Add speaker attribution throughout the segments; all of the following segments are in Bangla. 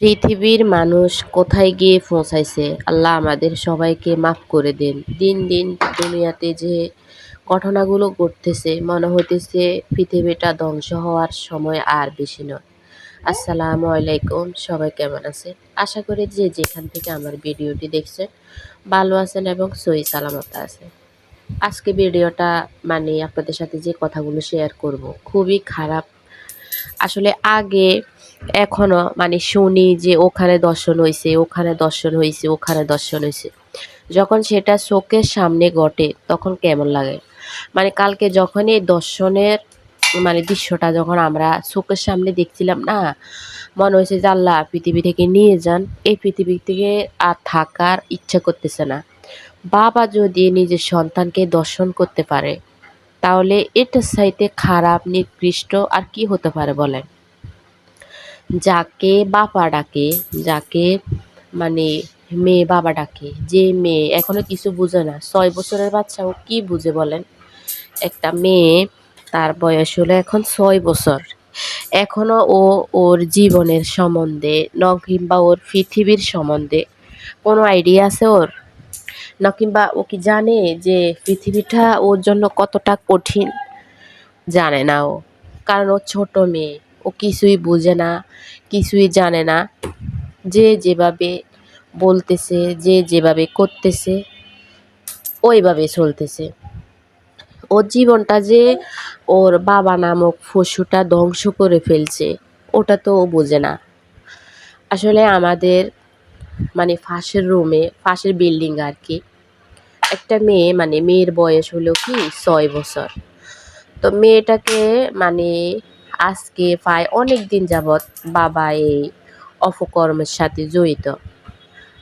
Speaker 1: পৃথিবীর মানুষ কোথায় গিয়ে পৌঁছাইছে? আল্লাহ আমাদের সবাইকে মাফ করে দেন। দিন দিন দুনিয়াতে যে ঘটনাগুলো ঘটতেছে, মনে হইতেছে পৃথিবীটা ধ্বংস হওয়ার সময় আর বেশি নয়। আসসালামু আলাইকুম, সবাই কেমন আছে আশা করি যে যেখান থেকে আমার ভিডিওটি দেখছেন, ভালো আছেন এবং সই সালামত আছে আজকে ভিডিওটা মানে আপনাদের সাথে যে কথাগুলো শেয়ার করব, খুবই খারাপ। আসলে আগে এখনও মানে শুনি যে ওখানে দর্শন হয়েছে ওখানে দর্শন হয়েছে ওখানে দর্শন হয়েছে যখন সেটা চোখের সামনে ঘটে, তখন কেমন লাগে? মানে কালকে যখন এই দর্শনের মানে দৃশ্যটা যখন আমরা চোখের সামনে দেখছিলাম না, মনে হয়েছে যে আল্লাহ পৃথিবী থেকে নিয়ে যান, এই পৃথিবী থেকে আর থাকার ইচ্ছা করতেছে না। বাবা যদি নিজের সন্তানকে দর্শন করতে পারে, তাহলে এটার চাইতে খারাপ, নিকৃষ্ট আর কি হতে পারে বলেন? যাকে বাবা ডাকে, যাকে মানে মেয়ে বাবা ডাকে, যে মেয়ে এখনও কিছু বুঝে না, ছয় বছরের বাচ্চা, ও কি বুঝে বলেন? একটা মেয়ে, তার বয়স হলো এখন ছয় বছর। এখনও ও ওর জীবনের সম্বন্ধে, ন কিংবা ওর পৃথিবীর সম্বন্ধে কোনো আইডিয়া আছে ওর? না কিংবা ও কি জানে যে পৃথিবীটা ওর জন্য কতটা কঠিন? জানে না ও। কারণ ও ছোট মেয়ে। ও কিছুই বোঝে না, কিছুই জানে না। যে যেভাবে বলতেছে, যে যেভাবে করতেছে, ওইভাবে চলতেছে। ওর জীবনটা যে ওর বাবা নামক পশুটা ধ্বংস করে ফেলছে, ওটা তো ও বোঝে না। আসলে আমাদের মানে ফাঁসের রুমে ফাঁসের বিল্ডিং আর কি, একটা মেয়ে মানে মেয়ের বয়স হলো কি ছয় বছর। তো মেয়েটাকে মানে আজকে প্রায় অনেক দিন যাবৎ বাবা এই অপকর্মের সাথে জড়িত।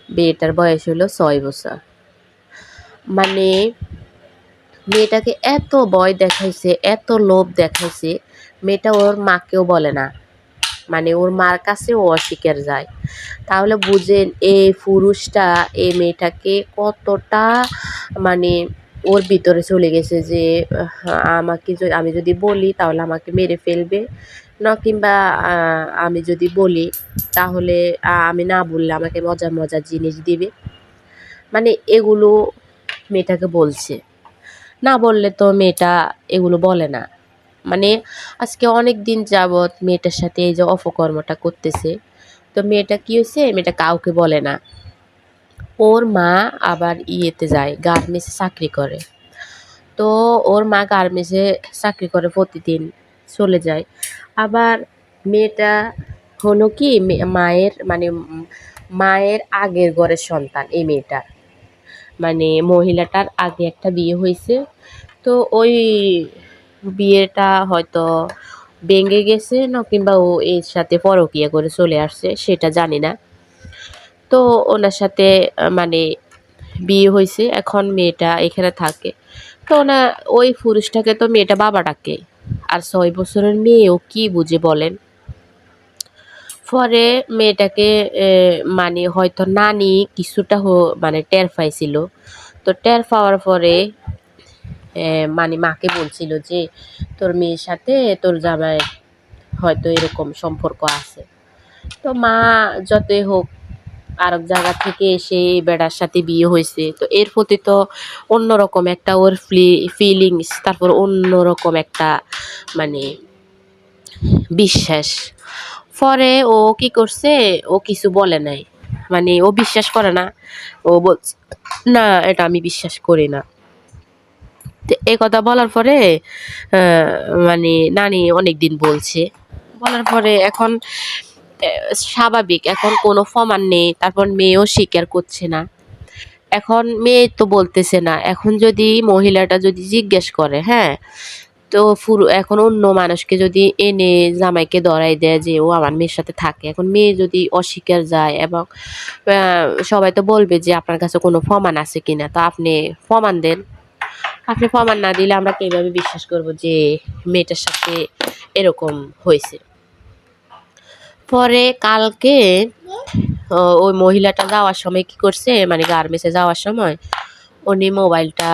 Speaker 1: মেয়েটার বয়স হলো ছয় বছর। মানে মেয়েটাকে এত ভয় দেখাইছে, এত লোভ দেখাইছে, মেয়েটা ওর মাকেও বলে না। মানে ওর মার কাছে ও অস্বীকার যায়। তাহলে বুঝেন এই পুরুষটা এই মেয়েটাকে কতটা মানে ওর ভিতরে চলে গেছে যে আমাকে আমি যদি বলি তাহলে আমাকে মেরে ফেলবে। না কিংবা আমি যদি বলি তাহলে আমি না বললে আমাকে মজার মজার জিনিস দিবে। মানে এগুলো মেয়েটাকে বলছে। না বললে তো মেয়েটা এগুলো বলে না। মানে আজকে অনেক দিন যাবৎ মেয়েটার সাথে এই যে অপকর্মটা করতেছে। তো মেয়েটা কী হয়েছে মেয়েটা কাউকে বলে না। ওর মা আবার ইয়েতে যায়, গার্মেন্টসে চাকরি করে। তো ওর মা গার্মেন্টসে চাকরি করে প্রতিদিন, চলে যায়। আবার মেয়েটা হলো কি মায়ের মানে মায়ের আগের ঘরের সন্তান এই মেয়েটার। মানে মহিলাটার আগে একটা বিয়ে হয়েছে। তো ওই বিয়েটা হয়তো ভেঙে গেছে, না কিংবা ও এর সাথে পরকিয়া করে চলে আসছে, সেটা জানি না। তো ওনার সাথে মানে বিয়ে হয়েছে, এখন মেয়েটা এখানে থাকে। তো ওনা, ওই পুরুষটাকে তো মেয়েটা বাবা ডাকে। আর ছয় বছরের মেয়েও কি বুঝে বলেন? পরে মেয়েটাকে মানে হয়তো নানি কিছুটা মানে টের পাইছিল। তো টের পাওয়ার পরে মানে মাকে বলছিল যে, তোর মেয়ের সাথে তোর জামাই হয়তো এরকম সম্পর্ক আছে। তো মা যতই হোক আরেক জায়গা থেকে এসে বেড়ার সাথে বিয়ে হয়েছে। তো এর প্রতি তো অন্যরকম একটা ওর ফিলিংস তারপর অন্যরকম একটা মানে বিশ্বাস। পরে ও কি করছে, ও কিছু বলে নাই। মানে ও বিশ্বাস করে না। ও বলছে, না, এটা আমি বিশ্বাস করি না। তো এই কথা বলার পরে মানে নানি অনেক দিন বলছে। বলার পরে এখন স্বাভাবিক। এখন কোনো প্রমাণ নেই, তারপর মেয়েও স্বীকার করছে না। এখন মেয়ে তো বলতেছে না। এখন যদি মহিলাটা যদি জিজ্ঞেস করে হ্যাঁ তো ফুরু, এখন অন্য মানুষকে যদি এনে জামাইকে ধরাই দেয় যে, ও আমার মেয়ের সাথে থাকে। এখন মেয়ে যদি অস্বীকার যায় এবং সবাই তো বলবে যে, আপনার কাছে কোনো প্রমাণ আছে কিনা? তো আপনি প্রমাণ দেন। আপনি প্রমাণ না দিলে আমরা কীভাবে বিশ্বাস করব যে, মেয়েটার সাথে এরকম হয়েছে? পরে কালকে ওই মহিলাটা যাওয়ার সময় কি করছে মানে গার্মেন্টসে যাওয়ার সময় উনি মোবাইলটা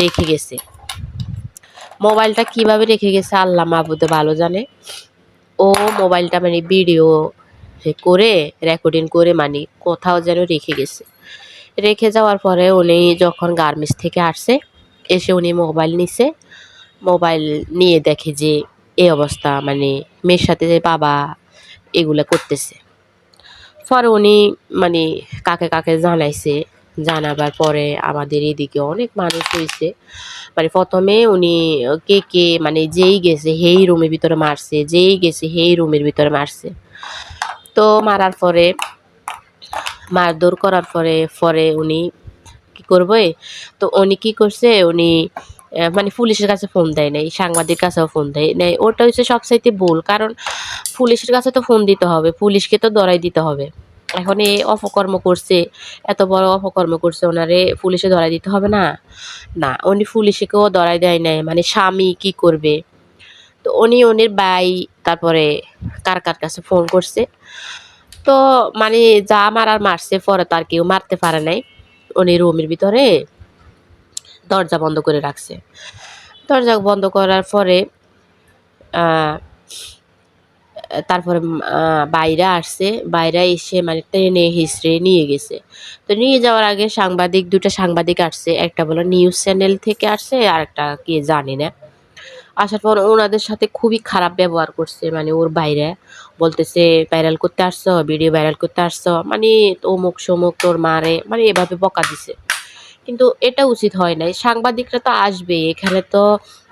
Speaker 1: রেখে গেছে। মোবাইলটা কীভাবে রেখে গেছে আল্লাহ মাহবুদে ভালো জানে। ও মোবাইলটা মানে ভিডিও করে রেকর্ডিং করে মানে কোথাও যেন রেখে গেছে। রেখে যাওয়ার পরে উনি যখন গার্মেন্টস থেকে আসছে, এসে উনি মোবাইল নিছে। মোবাইল নিয়ে দেখে যে এই অবস্থা মানে মেয়ের সাথে যে বাবা এগুলা করতেছে। পরে উনি মানে কাকে কাকে জানাইছে, জানাবার পরে আমাদের এদিকে অনেক মানুষ হয়েছে মানে প্রথমে উনি কে কে মানে যেই গেছে, হেই রুমের ভিতরে মারছে, যেই গেছে, হেই রুমের ভিতরে মারছে। তো মারার পরে, মারধর করার পরে পরে উনি কি করবে? তো উনি কি করছে? উনি মানে পুলিশের কাছে ফোন দেয় নাই সাংবাদিক কাছেও ফোন দেয় নাই। ওটা হচ্ছে সবচাইতে ভুল, কারণ পুলিশের কাছে তো ফোন দিতে হবে, পুলিশকে তো দরাই দিতে হবে। এখন এই অপকর্ম করছে, এত বড় অপকর্ম করছে, ওনারে পুলিশে ধরাই দিতে হবে না? না, উনি পুলিশকেও ধরাই দেয় নাই মানে স্বামী কি করবে? তো উনি, উনির ভাই, তারপরে কার কার কাছে ফোন করছে? তো মানে যা মারার মারছে, পরে তার কেউ মারতে পারে নাই, উনি রুমের ভিতরে। দরজা বন্ধ করে রাখছে। দরজা বন্ধ করার পরে তারপরে বাইরে আসছে। বাইরে এসে মানে ট্রেনে হিসড়ে নিয়ে গেছে। তো নিয়ে যাওয়ার আগে সাংবাদিক দুটো সাংবাদিক আসছে। একটা বলে নিউজ চ্যানেল থেকে আসছে, আর একটা কে জানি না। আসার পর ওনাদের সাথে খুবই খারাপ ব্যবহার করছে। মানে ওর বাইরে বলতেছে, ভাইরাল করতে আসছো, ভিডিও ভাইরাল করতে আসছো। মানে অমুক সমুক তোর মারে মানে এভাবে বকা দিছে। কিন্তু এটা উচিত হয় নাই। সাংবাদিকরা তো আসবে, এখানে তো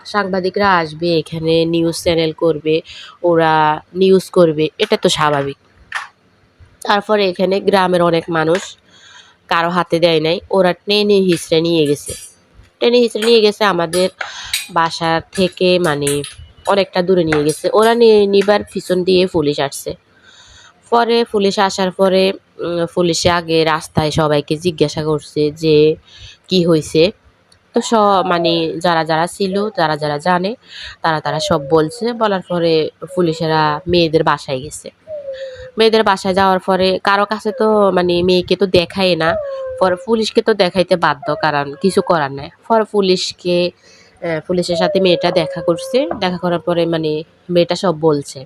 Speaker 1: সাংবাদিকরা আসবে, এখানে নিউজ চ্যানেল করবে, ওরা নিউজ করবে, এটা তো স্বাভাবিক। তারপরে এখানে গ্রামের অনেক মানুষ কারও হাতে দেয় নাই, ওরা ট্রেনে হিসড়ে নিয়ে গেছে। ট্রেনে হিসড়ে নিয়ে গেছে আমাদের বাসার থেকে মানে অনেকটা দূরে নিয়ে গেছে। ওরা নিয়ে নিবার পিছন দিয়ে পুলিশ আসছে। পরে পুলিশ আসার পরে পুলিশে আগে রাস্তায় সবাইকে জিজ্ঞাসা করছে যে কি হয়েছে তো সব মানে যারা যারা ছিল যারা যারা জানে, তারা তারা সব বলছে। বলার পরে পুলিশেরা মেয়েদের বাসায় গেছে। মেয়েদের বাসায় যাওয়ার পরে কারও কাছে তো মানে মেয়েকে তো দেখায় না। পরে পুলিশকে তো দেখাইতে বাধ্য, কারণ কিছু করার নাই। পরে পুলিশকে পুলিশের সাথে মেয়েটা দেখা করছে। দেখা করার পরে মানে মেয়েটা সব বলছে।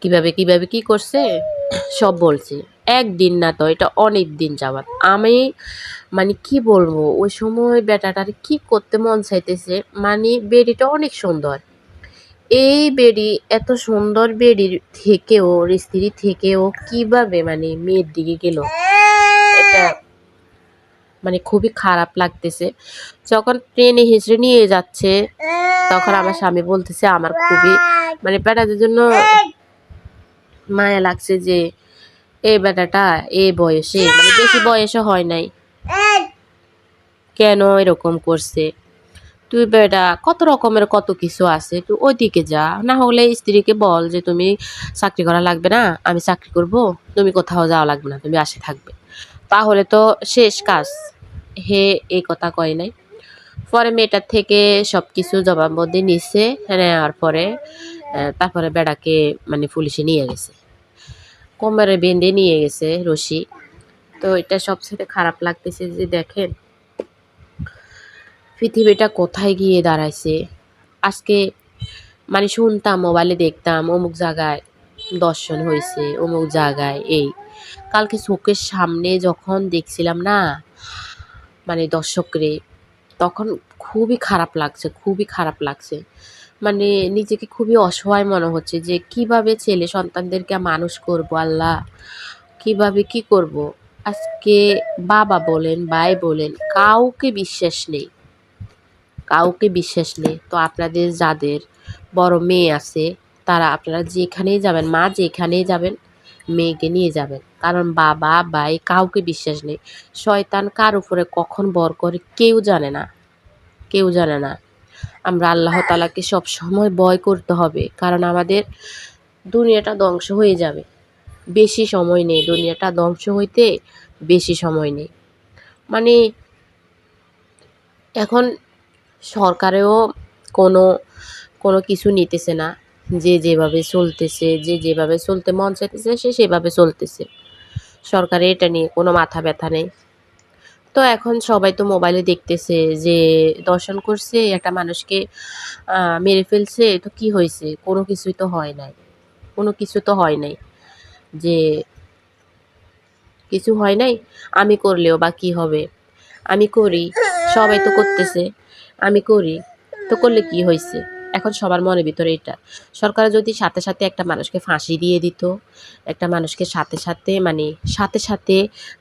Speaker 1: কীভাবে কীভাবে কি করছে? সব বলছে। একদিন না তো, এটা অনেক দিন যাবাত আমি মানে কি বলব, ওই সময় বেটাটার কি করতে মন চাইতেছে মানে বেডিটা অনেক সুন্দর। এই বেডি, এত সুন্দর বেডির থেকেও স্ত্রী থেকেও কীভাবে মানে মেয়ের দিকে গেল, এটা মানে খুবই খারাপ লাগতেছে। যখন ট্রেনে হেসড়ে নিয়ে যাচ্ছে, তখন আমার স্বামী বলতেছে, আমার খুবই মানে বেটাদের জন্য মায়া লাগছে যে এই বেটাটা এ বয়সে মানে বেশি বয়সও হয় নাই। কেন এরকম করছে? তুই বেটা কত রকমের কত কিছু আছে তুই ওইদিকে যা। না হলে স্ত্রীকে বল যে তুমি চাকরি করা লাগবে না আমি চাকরি করব তুমি কোথাও যাওয়া লাগবে না তুমি আসে থাকবে। তাহলে তো শেষ কাজ। হে এই কথা কয় নাই। পরে মেয়েটার থেকে সব কিছু জবানবন্দি নিচ্ছে নেওয়ার পরে তারপরে বেড়াকে মানে পুলিশে নিয়ে গেছে। কোমরে বেঁধে নিয়ে গেছে রশি। তো এটা সবচেয়ে খারাপ লাগতেছে যে দেখেন, পৃথিবীটা কোথায় গিয়ে দাঁড়াইছে। আজকে মানে শুনতাম, মোবাইলে দেখতাম, অমুক জায়গায় দর্শন হয়েছে অমুক জায়গায় এই। কালকে চোখের সামনে যখন দেখছিলাম না মানে দর্শকরে, তখন খুবই খারাপ লাগছে, খুবই খারাপ লাগছে। মানে নিজেকে খুবই অসহায় মনে হচ্ছে যে কীভাবে ছেলে সন্তানদেরকে মানুষ করব, আল্লাহ? কীভাবে কি করব? আজকে বাবা বলেন, ভাই বলেন, কাউকে বিশ্বাস নেই। কাউকে বিশ্বাস নেই। তো আপনাদের যাদের বড় মেয়ে আছে, তারা আপনারা যেখানেই যাবেন, মা যেখানেই যাবেন, মেয়েকে নিয়ে যাবেন। কারণ বাবা, ভাই কাউকে বিশ্বাস নেই। শয়তান কার উপরে কখন বর করে কেউ জানে না। কেউ জানে না। আমরা আল্লাহ তালাকে সব সময় ভয় করতে হবে, কারণ আমাদের দুনিয়াটা ধ্বংস হয়ে যাবে। বেশি সময় নেই, দুনিয়াটা ধ্বংস হইতে বেশি সময় নেই। মানে এখন সরকারেও কোনো কোনো কিছু নিতেছে না, যে যেভাবে চলতেছে, যে যেভাবে চলতে মন চাইতেছে, সে সেভাবে চলতেছে। সরকারের এটা নিয়ে কোনো মাথা ব্যথা নেই। তো এখন সবাই তো মোবাইলে দেখতেছে যে দর্শন করছে, একটা মানুষকে মেরে ফেলছে, তো কি হয়েছে? কোনো কিছুই তো হয় নাই। কোনো কিছু তো হয় নাই যে কিছু হয় নাই। আমি করলেও বা কি হবে? আমি করি, সবাই তো করতেছে। আমি করি, তো করলে কি হয়েছে? এখন সবার মনের ভিতরে এটা। সরকার যদি সাথে সাথে একটা মানুষকে ফাঁসি দিয়ে দিত, একটা মানুষকে সাথে সাথে মানে সাথে সাথে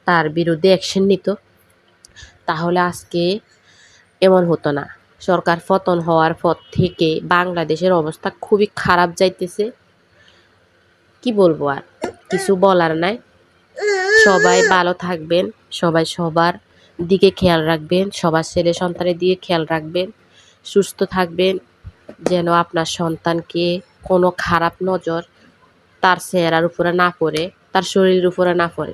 Speaker 1: তার বিরুদ্ধে অ্যাকশন নিত তাহলে আজকে এমন হতো না। সরকার পতন হওয়ার পর থেকে বাংলাদেশের অবস্থা খুবই খারাপ যাইতেছে। কি বলব আর? কিছু বলার নাই। সবাই ভালো থাকবেন, সবাই সবার দিকে খেয়াল রাখবেন, সবার ছেলে সন্তানের দিকে খেয়াল রাখবেন, সুস্থ থাকবেন, যেন আপনার সন্তানকে কোনো খারাপ নজর তার চেহারার উপরে না পড়ে, তার শরীরের উপরে না পড়ে।